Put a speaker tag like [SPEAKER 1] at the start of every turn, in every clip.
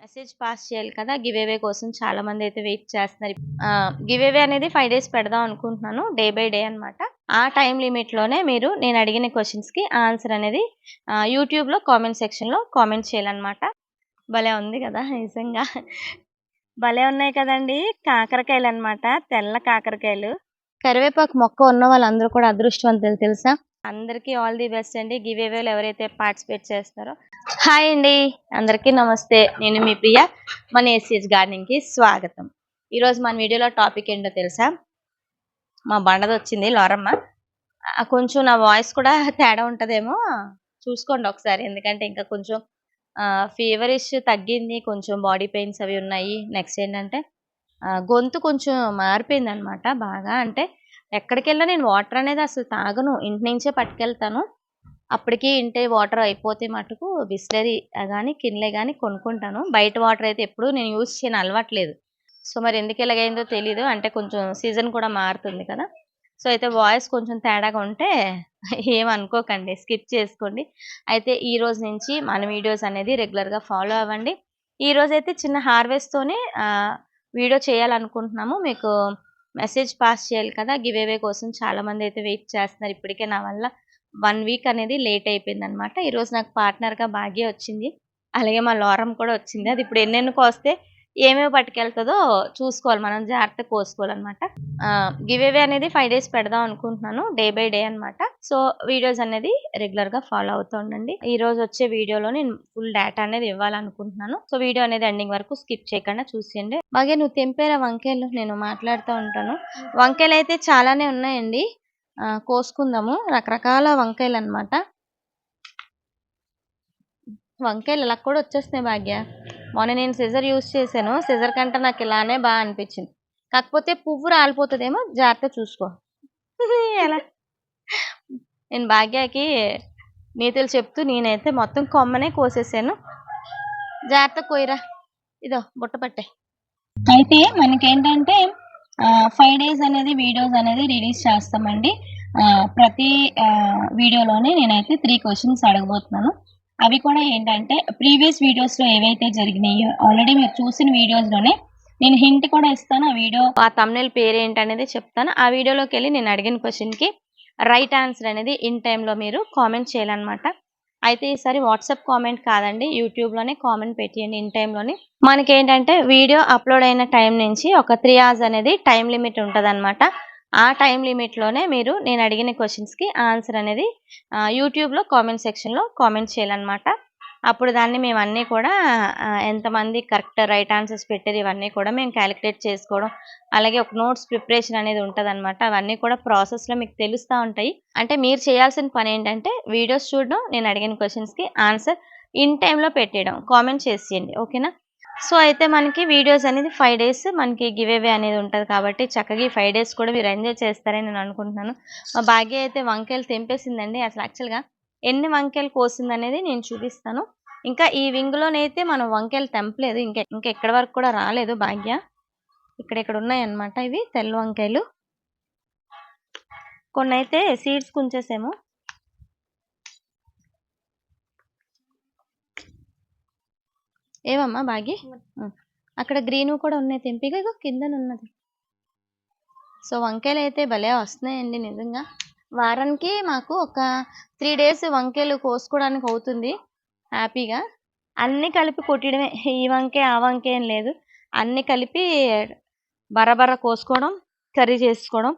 [SPEAKER 1] Message pass చేయాలి కదా give away కోసం చాలా మంది అయితే వెయిట్ చేస్తున్నారు. గివ్ అవే అనేది ఫైవ్ డేస్ పెడదాం అనుకుంటున్నాను డే బై డే అనమాట ఆ టైం లిమిట్లోనే మీరు నేను అడిగిన క్వశ్చన్స్కి ఆన్సర్ అనేది యూట్యూబ్లో కామెంట్ సెక్షన్లో కామెంట్ చేయాలన్నమాట. భలే ఉంది కదా నిజంగా. భలే ఉన్నాయి కదండి కాకరకాయలు అనమాట తెల్ల కాకరకాయలు. కరివేపాకు మొక్క ఉన్న వాళ్ళందరూ కూడా అదృష్టవంతులు తెలుసా? అందరికీ ఆల్ ది బెస్ట్ అండి. గివ్ అవేలు ఎవరైతే పార్టిసిపేట్ చేస్తారో. హాయ్ అండి. అందరికీ నమస్తే. నేను మీ ప్రియ మన ఏసీఎస్ గార్డెనింగ్కి స్వాగతం. ఈరోజు మన వీడియోలో టాపిక్ ఏంటో తెలుసా? మా బండది వచ్చింది లోరమ్మ. కొంచెం నా వాయిస్ కూడా తేడా ఉంటుందేమో. చూసుకోండి ఒకసారి. ఎందుకంటే ఇంకా కొంచెం ఫీవరిష్ తగ్గింది కొంచెం బాడీ పెయిన్స్ అవి ఉన్నాయి. నెక్స్ట్ ఏంటంటే గొంతు కొంచెం మారిపోయింది అనమాట బాగా. అంటే ఎక్కడికి వెళ్ళినా నేను వాటర్ అనేది అసలు తాగను. ఇంటి నుంచే పట్టుకెళ్తాను. అప్పటికి ఇంటి వాటర్ అయిపోతే మటుకు బిస్లరీ కానీ కిన్లే కానీ కొనుక్కుంటాను. బయట వాటర్ అయితే ఎప్పుడు నేను యూజ్ చేయను అలవాట్లేదు. సో మరి ఎందుకు ఎలాగైందో తెలీదు. అంటే కొంచెం సీజన్ కూడా మారుతుంది కదా. సో అయితే వాయిస్ కొంచెం తేడాగా ఉంటే ఏమనుకోకండి స్కిప్ చేసుకోండి. అయితే ఈ రోజు నుంచి మన వీడియోస్ అనేది రెగ్యులర్గా ఫాలో అవ్వండి. ఈ రోజు అయితే చిన్న హార్వెస్ట్తోనే వీడియో చేయాలనుకుంటున్నాము. మీకు మెసేజ్ పాస్ చేయాలి కదా! గివ్ అవే కోసం చాలామంది అయితే వెయిట్ చేస్తున్నారు. ఇప్పటికే నా వల్ల వన్ వీక్ అనేది లేట్ అయిపోయింది అనమాట ఈరోజు నాకు పార్ట్నర్గా భాగ్య వచ్చింది. అలాగే మా లోరం కూడా వచ్చింది. అది ఇప్పుడు ఎన్నెన్నుకు వస్తే ఏమేమి పట్టుకెళ్తుందో చూసుకోవాలి. మనం జాగ్రత్త కోసుకోవాలన్నమాట. గివ్ అవే అనేది ఫైవ్ డేస్ పెడదాం అనుకుంటున్నాను డే బై డే అనమాట సో వీడియోస్ అనేది రెగ్యులర్గా ఫాలో అవుతూ ఉండండి. ఈ రోజు వచ్చే వీడియోలో నేను ఫుల్ డేటా అనేది ఇవ్వాలనుకుంటున్నాను. సో వీడియో అనేది ఎండింగ్ వరకు స్కిప్ చేయకుండా చూసేయండి. బాగా నువ్వు తెంపేరా వంకాయలు? నేను మాట్లాడుతూ ఉంటాను. వంకాయలు అయితే చాలానే ఉన్నాయండి. కోసుకుందాము. రకరకాల వంకాయలు అన్నమాట. వంకాయలు ఇలా కూడా వచ్చేస్తున్నాయి భాగ్య. మొన్న నేను సిజర్ యూస్ చేశాను. సిజర్ కంటే నాకు ఇలానే బాగా అనిపించింది. కాకపోతే పువ్వు రాలిపోతుందేమో జాగ్రత్త చూసుకో. ఎలా? నేను భాగ్యకి నీతులు చెప్తూ నేనైతే మొత్తం కొమ్మనే కోసేసాను. జాగ్రత్త కోయిరా ఇదో బుట్ట పట్టే. అయితే మనకేంటంటే ఫైవ్ డేస్ అనేది వీడియోస్ అనేది రిలీజ్ చేస్తామండి. ప్రతి వీడియోలోనే నేనైతే త్రీ క్వశ్చన్స్ అడగబోతున్నాను. అవి కూడా ఏంటంటే ప్రీవియస్ వీడియోస్లో ఏవైతే జరిగినాయో ఆల్రెడీ మీరు చూసిన వీడియోస్లోనే నేను హింట్ కూడా ఇస్తాను. ఆ వీడియో ఆ తమ్నెల్ పేరు ఏంటి అనేది చెప్తాను. ఆ వీడియోలోకి వెళ్ళి నేను అడిగిన క్వశ్చన్కి రైట్ ఆన్సర్ అనేది ఇన్ టైంలో మీరు కామెంట్ చేయాలన్నమాట. అయితే ఈసారి వాట్సాప్ కామెంట్ కాదండి యూట్యూబ్లోనే కామెంట్ పెట్టేయండి ఇన్ టైంలోనే మనకి ఏంటంటే వీడియో అప్లోడ్ అయిన టైం నుంచి ఒక త్రీ అవర్స్ అనేది టైం లిమిట్ ఉంటుంది ఆ టైం లిమిట్లోనే మీరు నేను అడిగిన క్వశ్చన్స్కి ఆన్సర్ అనేది యూట్యూబ్లో కామెంట్ సెక్షన్లో కామెంట్ చేయాలన్నమాట. అప్పుడు దాన్ని మేము అన్నీ కూడా ఎంతమంది కరెక్ట్ రైట్ ఆన్సర్స్ పెట్టారు ఇవన్నీ కూడా మేము క్యాలిక్యులేట్ చేసుకోవడం అలాగే ఒక నోట్స్ ప్రిపరేషన్ అనేది ఉంటుంది అవన్నీ కూడా ప్రాసెస్లో మీకు తెలుస్తూ ఉంటాయి. అంటే మీరు చేయాల్సిన పని ఏంటంటే వీడియోస్ చూడడం నేను అడిగిన క్వశ్చన్స్కి ఆన్సర్ ఇన్ టైంలో పెట్టేయడం. కామెంట్ చేసేయండి ఓకేనా? సో అయితే మనకి వీడియోస్ అనేది ఫైవ్ డేస్ మనకి గివ్ అవే అనేది ఉంటుంది కాబట్టి చక్కగా ఈ ఫైవ్ డేస్ కూడా మీరు ఎంజాయ్ చేస్తారని నేను అనుకుంటున్నాను. మా భాగ్య అయితే వంకాయలు తెంపేసిందండి. అసలు యాక్చువల్గా ఎన్ని వంకాయలు కోసింది అనేది నేను చూపిస్తాను. ఇంకా ఈ వింగ్లోనైతే మనం వంకాయలు తెంపలేదు. ఇంకా ఇంకా ఎక్కడి వరకు కూడా రాలేదు భాగ్య. ఇక్కడ ఇక్కడ ఉన్నాయి ఇవి తెల్ల వంకాయలు. కొన్ని అయితే సీడ్స్ కుంచేసేమో. ఏమమ్మా బాగి. అక్కడ గ్రీన్ కూడా ఉన్నాయి తెంపిగా ఇగో కిందన ఉన్నది. సో వంకాయలు అయితే భలే వస్తున్నాయండి నిజంగా. వారానికి మాకు ఒక త్రీ డేస్ వంకాయలు కోసుకోవడానికి అవుతుంది. హ్యాపీగా. అన్నీ కలిపి కొట్టడమే ఈ వంకాయ ఆ వంకాయ ఏం లేదు. అన్నీ కలిపి బరబర కోసుకోవడం కర్రీ చేసుకోవడం.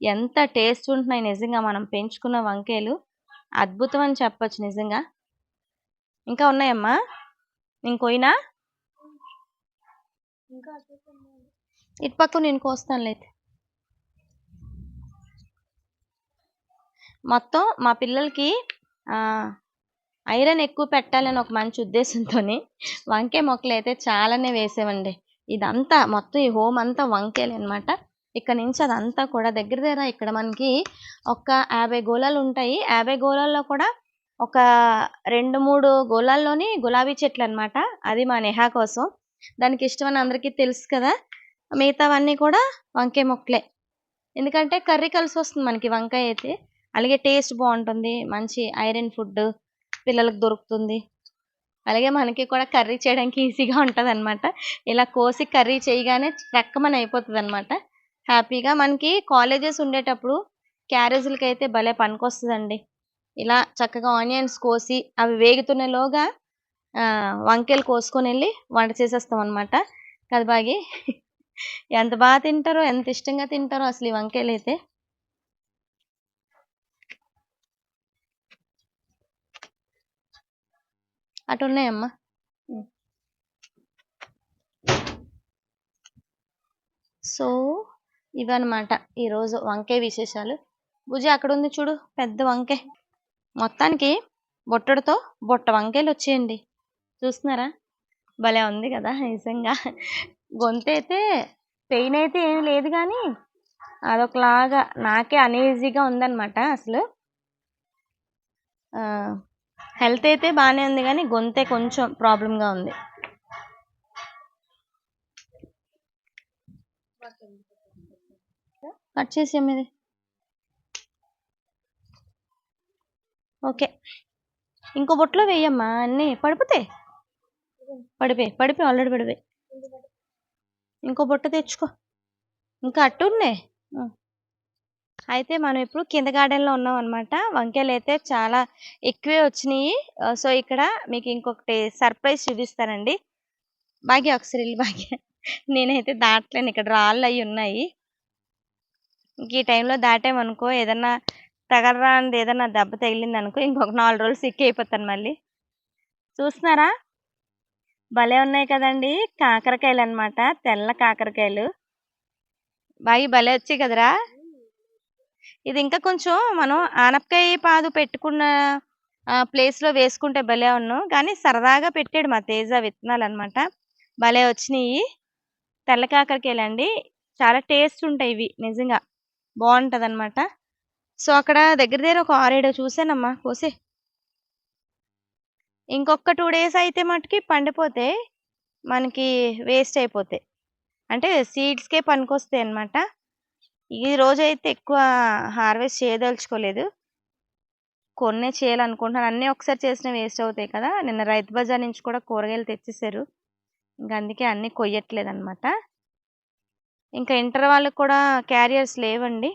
[SPEAKER 1] ఎంత టేస్ట్ ఉంటున్నాయి నిజంగా మనం పెంచుకున్న వంకాయలు. అద్భుతం అని చెప్పొచ్చు నిజంగా. ఇంకా ఉన్నాయమ్మా? ఇంకోయినా? ఇటు పక్క నేను కోస్తానులే అయితే మొత్తం మా పిల్లలకి ఐరన్ ఎక్కువ పెట్టాలని ఒక మంచి ఉద్దేశంతో వంకాయ మొక్కలు అయితే చాలానే వేసామండి ఇదంతా మొత్తం ఈ హోమ్ అంతా వంకాయలు అనమాట ఇక్కడ నుంచి అదంతా కూడా దగ్గర దగ్గర ఇక్కడ మనకి ఒక యాభై గోళాలు ఉంటాయి. యాభై గోళాల్లో కూడా ఒక రెండు మూడు గోళాల్లోని గులాబీ చెట్లు అనమాట అది మా నెహా కోసం. దానికి ఇష్టం అని అందరికీ తెలుసు కదా. మిగతావన్నీ కూడా వంకాయ మొక్కలే. ఎందుకంటే కర్రీ కలిసి వస్తుంది మనకి వంకాయ అయితే. అలాగే టేస్ట్ బాగుంటుంది. మంచి ఐరన్ ఫుడ్ పిల్లలకు దొరుకుతుంది. అలాగే మనకి కూడా కర్రీ చేయడానికి ఈజీగా ఉంటుంది అనమాట ఇలా కోసి కర్రీ చేయగానే రక్కమని అయిపోతుంది అనమాట హ్యాపీగా మనకి కాలేజెస్ ఉండేటప్పుడు క్యారేజీలకైతే భలే పనికొస్తదండి. ఇలా చక్కగా ఆనియన్స్ కోసి అవి వేగుతున్నలోగా ఆహ్, వంకాయలు కోసుకొనెళ్ళి వంట చేసేస్తామనమాట. కదా బాగి? ఎంత బాగా తింటారో, ఎంత ఇష్టంగా తింటారో అసలు ఈ అయితే అటున్నాయమ్మా. ఉన్నాయమ్మా సో, ఇవన్నమాట ఈరోజు వంకాయ విశేషాలు. భుజ అక్కడ ఉంది చూడు పెద్ద వంకాయ. మొత్తానికి బుట్టడితో బుట్ట వంకాయలొచ్చాయండి. చూస్తున్నారా? భలే ఉంది కదా నిజంగా. గొంతైతే పెయిన్ అయితే ఏమి లేదు కానీ అదొకలాగా నాకే అనేజీగా ఉందనమాట అసలు. హెల్త్ అయితే బాగానే ఉంది కానీ గొంతే కొంచెం ప్రాబ్లంగా ఉంది. కట్ చేసేయమ్మా ఓకే. ఇంకో బుట్టలో వేయమ్మా అన్నీ. పడిపోతే పడిపోయి పడిపోయి ఆల్రెడీ పడిపోయి ఇంకో బొట్ట తెచ్చుకో. ఇంకా అట్టున్నాయి. అయితే మనం ఇప్పుడు కింద గార్డెన్‌లో ఉన్నామనమాట. అయితే చాలా ఎక్కువే వచ్చినాయి సో, ఇక్కడ మీకు ఇంకొకటి సర్ప్రైజ్ చూపిస్తానండి. భాగ్య ఒకసారి బాగా నేనైతే దాటలేను ఇక్కడ రాళ్ళు అవి ఉన్నాయి. ఇంక ఈ టైంలో దాటామనుకో ఏదన్నా తగలరానిది ఏదైనా దెబ్బ తగిలింది అనుకో ఇంకొక నాలుగు రోజులు సిక్ అయిపోతాను మళ్ళీ. చూస్తున్నారా? భలే ఉన్నాయి కదండీ! కాకరకాయలనమాట. తెల్ల కాకరకాయలు. బాయి భలే వచ్చాయి కదరా! ఇది ఇంకా కొంచెం మనం ఆనపకాయ పాదు పెట్టుకున్న ప్లేస్‌లో వేసుకుంటే భలే ఉన్నాం కానీ సరదాగా పెట్టాడు మా తేజ విత్తనాలనమాట. భలే వచ్చినాయి తెల్ల కాకరకాయలు అండి చాలా టేస్ట్ ఉంటాయి ఇవి నిజంగా. బావుంటదనమాట. సో, అక్కడ దగ్గర దగ్గర ఒక 6, 7 చూసానమ్మా కోసే ఇంకొక టూ డేస్ అయితే మటుకి పండిపోతే మనకి వేస్ట్ అయిపోతాయి. అంటే సీడ్స్‌కే పనికొస్తాయి అనమాట ఈ రోజైతే ఎక్కువ హార్వెస్ట్ చేయదలుచుకోలేదు. కొన్నే చేయాలనుకుంటున్నాను. అన్నీ ఒకసారి చేసినా వేస్ట్ అవుతాయి కదా! నిన్న రైతు బజార్ నుంచి కూడా కూరగాయలు తెచ్చేసారు. ఇంక అందుకే అన్నీ కొయ్యట్లేదు అనమాట ఇంకా ఇంటర్ వాళ్ళకి కూడా క్యారియర్స్ లేవండి.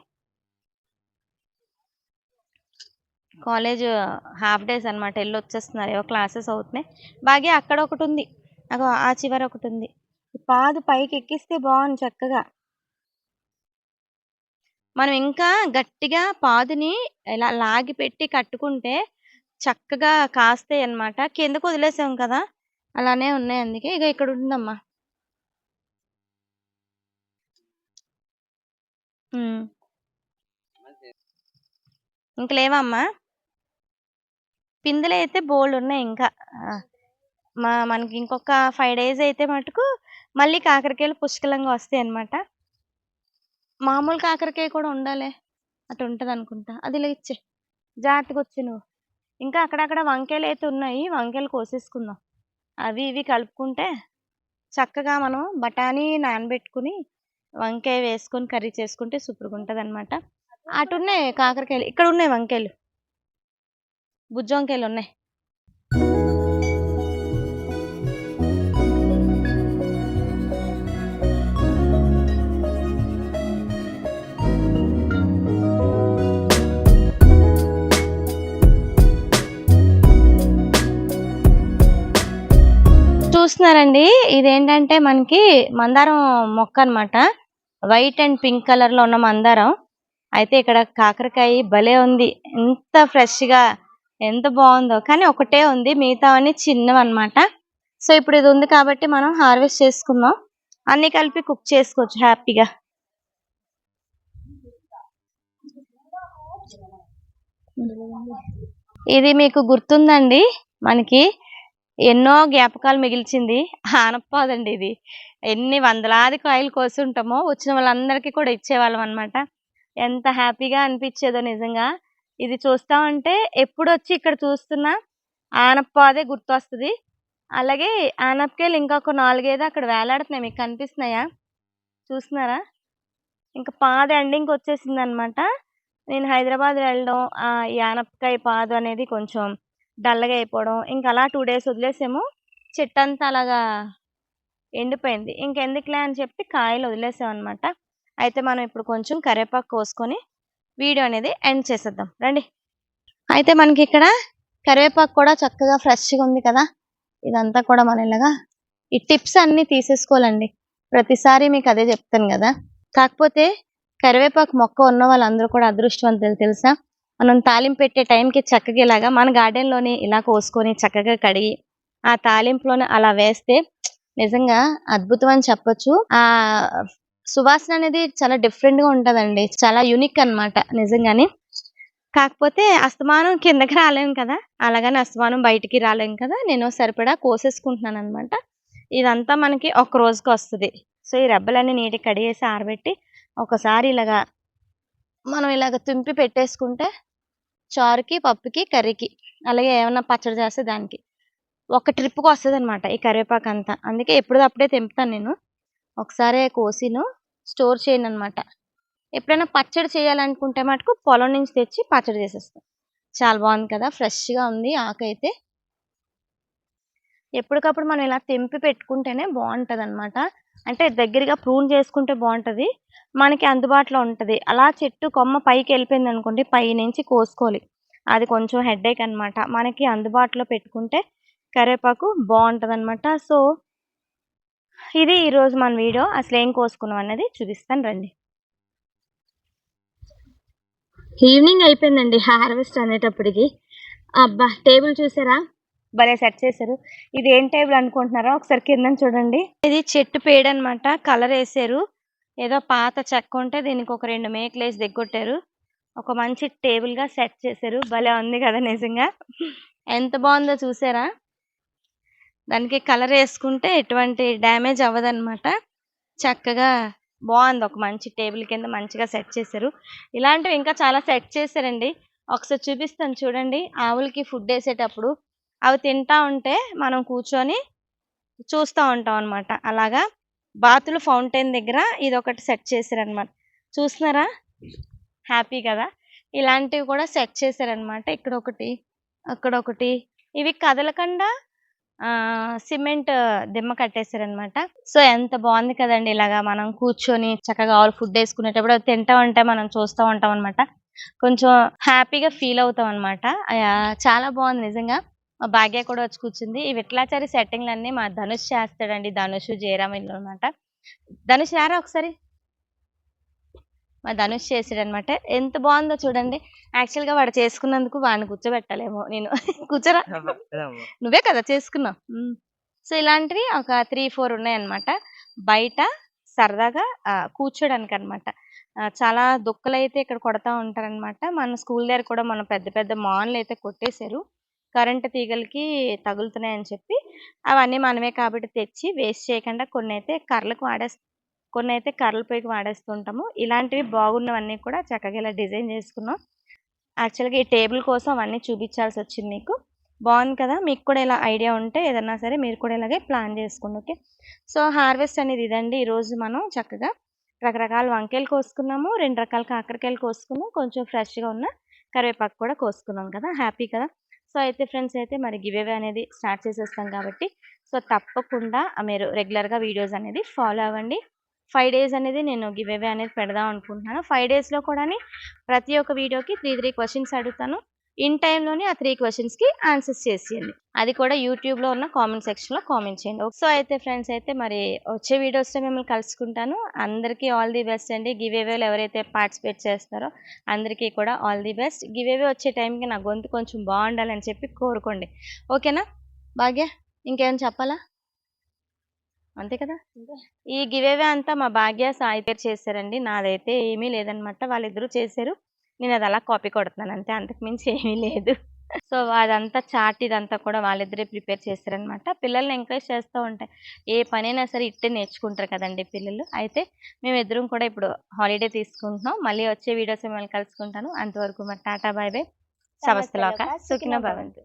[SPEAKER 1] కాలేజ్ హాఫ్ డేస్ అనమాట. ఎళ్ళొచ్చేస్తున్నారు. ఏవో క్లాసెస్ అవుతున్నాయి. బాగా అక్కడ ఒకటి ఉంది అగో ఆ చివర ఉంది పాదు పైకి ఎక్కిస్తే బాగుంది చక్కగా. మనం ఇంకా గట్టిగా పాదుని ఇలా లాగి పెట్టి కట్టుకుంటే చక్కగా కాస్తాయి అనమాట కిందకు వదిలేసాం కదా! అలానే ఉన్నాయి అందుకే. ఇక ఇక్కడ ఉందమ్మా. ఇంకా ఇంక లేవా అమ్మా? పిందెలు అయితే బోల్డ్ బోలెడున్నాయి ఇంకా. మా మనకి ఇంకొక ఫైవ్ డేస్ అయితే మటుకు మళ్ళీ కాకరకాయలు పుష్కలంగా వస్తాయి అనమాట మామూలు కాకరకాయ కూడా ఉండాలి అటు ఉంటదనుకుంటా. అది లేచ్చే జాగ్రత్తగా వచ్చి నువ్వు. ఇంకా అక్కడక్కడ వంకాయలు అయితే ఉన్నాయి. వంకాయలు కోసేసుకుందాం. అవి ఇవి కలుపుకుంటే చక్కగా మనం బఠానీ నానబెట్టుకొని వంకాయ వేసుకొని కర్రీ చేసుకుంటే సూపర్గా ఉంటుంది అన్నమాట అటున్నాయి కాకరకాయలు. ఇక్కడ ఉన్నాయి వంకాయలు. గుజ్జు వంకాయలున్నాయి. చూస్తున్నారండి. ఇదేంటంటే మనకి మందారం మొక్క అనమాట వైట్ అండ్ పింక్ కలర్‌లో ఉన్న మందారం. అయితే ఇక్కడ కాకరకాయ భలే ఉంది. ఎంత ఫ్రెష్‌గా ఎంత బాగుందో కానీ ఒకటే ఉంది. మిగతావన్నీ చిన్నవన్నమాట. సో, ఇప్పుడు ఇది ఉంది కాబట్టి మనం హార్వెస్ట్ చేసుకుందాం. అన్ని కలిపి కుక్ చేసుకోవచ్చు హ్యాపీగా. ఇది మీకు గుర్తుందండి. మనకి ఎన్నో జ్ఞాపకాలు మిగిల్చింది. ఆనపపాదండి ఇది. ఎన్ని వందలాది కాయలు కోసుంటామో వచ్చిన వాళ్ళందరికీ కూడా ఇచ్చేవాళ్ళమన్నమాట. ఎంత హ్యాపీగా అనిపించేదో నిజంగా. ఇది చూస్తా ఉంటే ఎప్పుడొచ్చి ఇక్కడ చూస్తున్నా ఆనపపాదే గుర్తొస్తుంది అలాగే ఆనపకాయలు ఇంకొక 4, 5 అక్కడ వేలాడుతున్నాయి. మీకు కనిపిస్తున్నాయా? చూస్తున్నారా? ఇంకా పాద ఎండింగ్ వచ్చేసింది అనమాట నేను హైదరాబాద్ వెళ్ళడం ఆ ఈ పాదు అనేది కొంచెం డల్గా అయిపోవడం ఇంకా అలా టూ డేస్ వదిలేసాము చెట్టు అంతా అలాగా ఎండిపోయింది ఇంకెందుకులే అని చెప్పి కాయలు వదిలేసాం అనమాట అయితే మనం ఇప్పుడు కొంచెం కరివేపాకు కోసుకొని వీడియో అనేది ఎండ్ చేసేద్దాం. రండి. అయితే మనకి ఇక్కడ కరివేపాకు కూడా చక్కగా ఫ్రెష్గా ఉంది కదా. ఇదంతా కూడా మనం ఇలాగా ఈ టిప్స్ అన్ని తీసేసుకోవాలండి. ప్రతిసారి మీకు అదే చెప్తాను కదా. కాకపోతే కరివేపాకు మొక్క ఉన్న వాళ్ళందరూ కూడా అదృష్టవంతులు తెలుసా? మనం తాలింపు పెట్టే టైంకి చక్కగా ఇలాగా మన garden ఇలా కోసుకొని చక్కగా కడిగి ఆ తాలింపులోనే అలా వేస్తే నిజంగా అద్భుతం అని చెప్పొచ్చు. ఆ సువాసన అనేది చాలా డిఫరెంట్గా ఉంటదండి. చాలా యూనిక్ అన్నమాట నిజంగానే. కాకపోతే అస్తమానం కిందకి రాలేం కదా? అలాగని అస్తమానం బయటికి రాలేం కదా? నేను సరిపడా కోసేసుకుంటున్నాను అనమాట ఇదంతా మనకి ఒక రోజుకి వస్తుంది. సో ఈ రెబ్బలన్నీ నీటికి కడిగేసి ఆరబెట్టి ఒకసారి ఇలాగా మనం ఇలాగ తుంపి పెట్టేసుకుంటే చారుకి పప్పుకి కర్రీకి అలాగే ఏమన్నా పచ్చడి చేస్తే దానికి ఒక ట్రిప్కి వస్తుంది అనమాట ఈ కరివేపాకు అంతా అందుకే ఎప్పుడప్పుడే తెంపుతాను నేను. ఒకసారి కోసిను స్టోర్ చేయను అనమాట ఎప్పుడైనా పచ్చడి చేయాలనుకుంటే మటుకు పొలం నుంచి తెచ్చి పచ్చడి చేసేస్తాం. చాలా బాగుంది కదా ఫ్రెష్గా ఉంది ఆకు అయితే ఎప్పటికప్పుడు మనం ఇలా తెంపి పెట్టుకుంటేనే బాగుంటుంది అనమాట అంటే దగ్గరగా ప్రూన్ చేసుకుంటే బాగుంటుంది మనకి అందుబాటులో ఉంటుంది. అలా చెట్టు కొమ్మ పైకి వెళ్ళిపోయింది అనుకోండి పై నుంచి కోసుకోవాలి. అది కొంచెం హెడేక్ అనమాట మనకి అందుబాటులో పెట్టుకుంటే కరివేపాకు బాగుంటుంది అనమాట సో ఇది ఈరోజు మన వీడియో. అసలు ఏం కోసుకున్నాం అన్నది చూపిస్తాను రండి. ఈవినింగ్ అయిపోయిందండి హార్వెస్ట్ అనేటప్పటికి. అబ్బా టేబుల్ చూసారా? భలే సెట్ చేశారు. ఇది ఏం టేబుల్ అనుకుంటున్నారా ఒకసారి కింద చూడండి. ఇది చెట్టు పేడ అన్నమాట. కలర్ వేసారు ఏదో పాత చెక్క ఉంటే దీనికి ఒక రెండు మేకలు వేసి దిగ్గొట్టారు ఒక మంచి టేబుల్గా సెట్ చేశారు. భలే ఉంది కదా నిజంగా. ఎంత బాగుందో చూసారా? దానికి కలర్ వేసుకుంటే ఎటువంటి డ్యామేజ్ అవ్వదన్నమాట. చక్కగా బాగుంది. ఒక మంచి టేబుల్ కింద మంచిగా సెట్ చేశారు. ఇలాంటివి ఇంకా చాలా సెట్ చేశారండి. ఒకసారి చూపిస్తాను చూడండి. ఆవులకి ఫుడ్ వేసేటప్పుడు అవి తింటా ఉంటే మనం కూర్చొని చూస్తూ ఉంటాం అనమాట అలాగా బాతులు ఫౌంటైన్ దగ్గర ఇది ఒకటి సెట్ చేశారనమాట చూస్తున్నారా? హ్యాపీ కదా? ఇలాంటివి కూడా సెట్ చేశారనమాట ఇక్కడ ఒకటి అక్కడ ఒకటి ఇవి కదలకుండా సిమెంట్ దిమ్మ కట్టేశారనమాట సో ఎంత బాగుంది కదండి ఇలాగా మనం కూర్చొని చక్కగా ఆల్ ఫుడ్ వేసుకునేటప్పుడు తింటా ఉంటే మనం చూస్తూ ఉంటాం అనమాట కొంచెం హ్యాపీగా ఫీల్ అవుతాం అనమాట చాలా బాగుంది నిజంగా. మా భాగ్య కూడా వచ్చి కూర్చుంది. ఈ విట్లాచారి సెట్టింగ్లన్నీ మా ధనుష్ చేస్తాడండి. ధనుష్ జయరామ్ ఇల్లు అనమాట ధనుష్ రారా ఒకసారి? మా ధనుష్ చేసాడు అనమాట ఎంత బాగుందో చూడండి. యాక్చువల్గా వాడు చేసుకున్నందుకు వాడిని కూర్చోబెట్టాలేమో నేను. కూర్చోరా? నువ్వే కదా చేసుకున్నావు సో ఇలాంటివి ఒక త్రీ ఫోర్ ఉన్నాయన్నమాట. బయట సరదాగా కూర్చోడానికి అనమాట చాలా దుక్కలు అయితే ఇక్కడ కొడతా ఉంటారన్నమాట. మన స్కూల్ దగ్గర కూడా మన పెద్ద పెద్ద మాన్లు అయితే కొట్టేశారు. కరెంట్ తీగలకి తగులుతున్నాయని చెప్పి అవన్నీ మనమే కాబట్టి తెచ్చి వేస్ట్ చేయకుండా కొన్ని అయితే కర్రలకు వాడేస్ కొన్ని అయితే కర్రల పొయ్యికి వాడేస్తుంటాము. ఇలాంటివి బాగున్నవన్నీ కూడా చక్కగా ఇలా డిజైన్ చేసుకున్నాం. యాక్చువల్గా ఈ టేబుల్ కోసం అవన్నీ చూపించాల్సి వచ్చింది మీకు. బాగుంది కదా? మీకు కూడా ఇలా ఐడియా ఉంటే ఏదన్నా సరే మీరు కూడా ఇలాగే ప్లాన్ చేసుకోండి ఓకే? సో హార్వెస్ట్ అనేది ఇదండి. ఈరోజు మనం చక్కగా రకరకాల వంకాయలు కోసుకున్నాము. రెండు రకాల కాకరకాయలు కోసుకున్నాం. కొంచెం ఫ్రెష్గా ఉన్న కరివేపాకు కూడా కోసుకున్నాం కదా? హ్యాపీ కదా? సో అయితే ఫ్రెండ్స్ అయితే మరి గివేవే అనేది స్టార్ట్ చేసేస్తాం కాబట్టి. సో తప్పకుండా మీరు రెగ్యులర్గా వీడియోస్ అనేది ఫాలో అవ్వండి. ఫైవ్ డేస్ అనేది నేను గివేవే అనేది పెడదాం అనుకుంటున్నాను. ఫైవ్ డేస్లో కూడా ప్రతి ఒక్క వీడియోకి త్రీ త్రీ క్వశ్చన్స్ అడుగుతాను. ఇన్ టైంలోనే ఆ త్రీ క్వశ్చన్స్కి ఆన్సర్స్ చేసేయండి. అది కూడా యూట్యూబ్లో ఉన్న కామెంట్ సెక్షన్లో కామెంట్ చేయండి. సో అయితే ఫ్రెండ్స్ అయితే మరి వచ్చే వీడియోస్లో మిమ్మల్ని కలుసుకుంటాను. అందరికీ ఆల్ ది బెస్ట్ అండి. గివ్ ఏవేలు ఎవరైతే పార్టిసిపేట్ చేస్తారో అందరికీ కూడా ఆల్ ది బెస్ట్. గివ్ ఏవే వచ్చే టైంకి నా గొంతు కొంచెం బాగుండాలని చెప్పి కోరుకోండి. ఓకేనా? భాగ్య ఇంకేమైనా చెప్పాలా? అంతే కదా? ఈ గివ్ అవే అంతా మా భాగ్య సాయి పేరు చేశారండి. నాదైతే ఏమీ లేదనమాట. వాళ్ళిద్దరూ చేశారు. నేను అది అలా కాపీ కొడుతున్నాను. అంతే. అంతకు మించి ఏమీ లేదు. సో అదంతా చాట్ ఇదంతా కూడా వాళ్ళిద్దరే ప్రిపేర్ చేస్తారనమాట పిల్లల్ని ఎంకరేజ్ చేస్తూ ఉంటాయి ఏ పనైనా సరే ఇట్టే నేర్చుకుంటారు కదండి పిల్లలు. అయితే మేము ఇద్దరం కూడా ఇప్పుడు హాలిడే తీసుకుంటున్నాం. మళ్ళీ వచ్చే వీడియోస్ మిమ్మల్ని కలుసుకుంటాను. అంతవరకు మరి టాటా బాయ్ బాయ్. సమస్తలోక సుఖిన భవంతు.